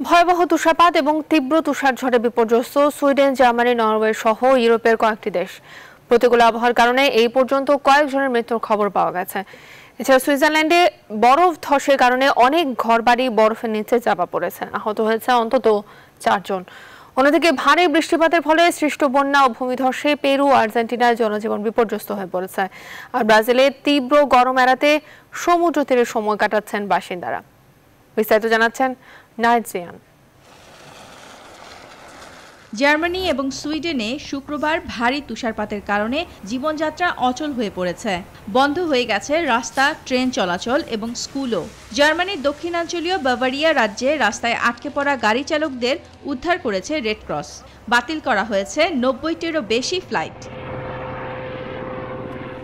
ভয়াবহ তুষারপাত এবং তীব্র তুষারঝড়ে বিপর্যস্ত সুইডেন, জার্মানি, নরওয়ে সহ ইউরোপের কয়েকটি দেশ। প্রতিকূল আবহাওয়ার কারণে এই পর্যন্ত কয়েকজনের মৃত্যুর খবর পাওয়া গেছে। এছাড়া সুইজারল্যান্ডে বরফ ধসের কারণে অনেক ঘরবাড়ি বরফের নিচে চাপা পড়েছে। আহত হয়েছে অন্তত চারজন। অন্যদিকে ভারী বৃষ্টিপাতের ফলে সৃষ্ট বন্যা ও ভূমিধসে পেরু, আর্জেন্টিনায় জনজীবন বিপর্যস্ত হয়ে পড়েছে। আর ব্রাজিলে তীব্র গরম এড়াতে সমুদ্র তীরে সময় কাটাচ্ছেন বাসিন্দারা। বিস্তারিত জানাচ্ছেন নাইট জিয়ান জার্মানি এবং সুইডেনে শুক্রবার ভারী তুষারপাতের কারণে জীবনযাত্রা অচল হয়ে পড়েছে। বন্ধ হয়ে গেছে রাস্তা, ট্রেন চলাচল এবং স্কুলও। জার্মানির দক্ষিণাঞ্চলীয় বাভারিয়া রাজ্যে রাস্তায় আটকে পড়া গাড়ি চালকদের উদ্ধার করেছে রেড ক্রস। বাতিল করা হয়েছে নব্বইটিরও বেশি ফ্লাইট।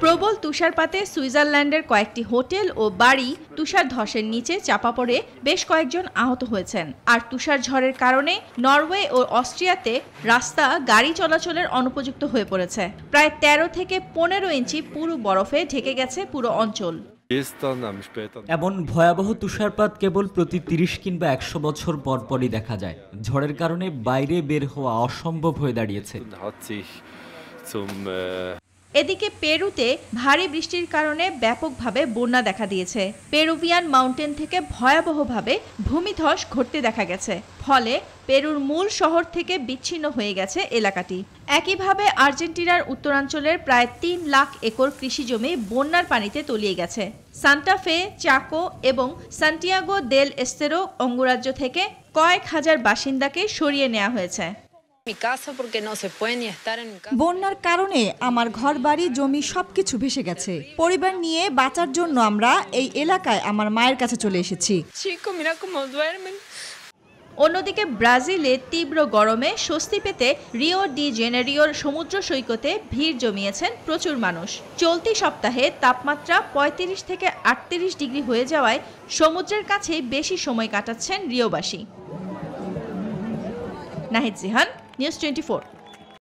প্রবল তুষারপাতে সুইজারল্যান্ডের কয়েকটি হোটেল ও বাড়ি তুষার ধসের নিচে চাপা পড়ে বেশ কয়েকজন আহত হয়েছেন। আর তুষার ঝড়ের কারণে নরওয়ে ও অস্ট্রিয়াতে রাস্তা গাড়ি চলাচলের অনুপযুক্ত হয়ে পড়েছে। প্রায় ১৩ থেকে পনেরো ইঞ্চি পুরো বরফে ঢেকে গেছে পুরো অঞ্চল। এমন ভয়াবহ তুষারপাত কেবল প্রতি তিরিশ কিংবা একশো বছর পর পরই দেখা যায়। ঝড়ের কারণে বাইরে বের হওয়া অসম্ভব হয়ে দাঁড়িয়েছে। এদিকে পেরুতে ভারী বৃষ্টির কারণে ব্যাপকভাবে বন্যা দেখা দিয়েছে। পেরুভিয়ান মাউন্টেন থেকে ভয়াবহভাবে ভূমিধস ঘটতে দেখা গেছে। ফলে পেরুর মূল শহর থেকে বিচ্ছিন্ন হয়ে গেছে এলাকাটি। একইভাবে আর্জেন্টিনার উত্তরাঞ্চলের প্রায় তিন লাখ একর কৃষিজমি বন্যার পানিতে তলিয়ে গেছে। সান্টাফে চাকো এবং সান্টিয়াগো দেল এস্তেরো অঙ্গরাজ্য থেকে কয়েক হাজার বাসিন্দাকে সরিয়ে নেওয়া হয়েছে। বন্যার কারণে আমার ঘর বাড়ি জমি সবকিছু ভেসে গেছে। পরিবার নিয়ে বাঁচার জন্য আমরা এই এলাকায় আমার মায়ের কাছে চলে এসেছি. অন্যদিকে ব্রাজিলে তীব্র গরমে স্বস্তি পেতে রিও ডি জেনেরিওর সমুদ্র সৈকতে ভিড় জমিয়েছেন প্রচুর মানুষ। চলতি সপ্তাহে তাপমাত্রা ৩৫ থেকে আটত্রিশ ডিগ্রি হয়ে যাওয়ায় সমুদ্রের কাছেই বেশি সময় কাটাচ্ছেন রিওবাসী। Nahid Jihan news twenty four.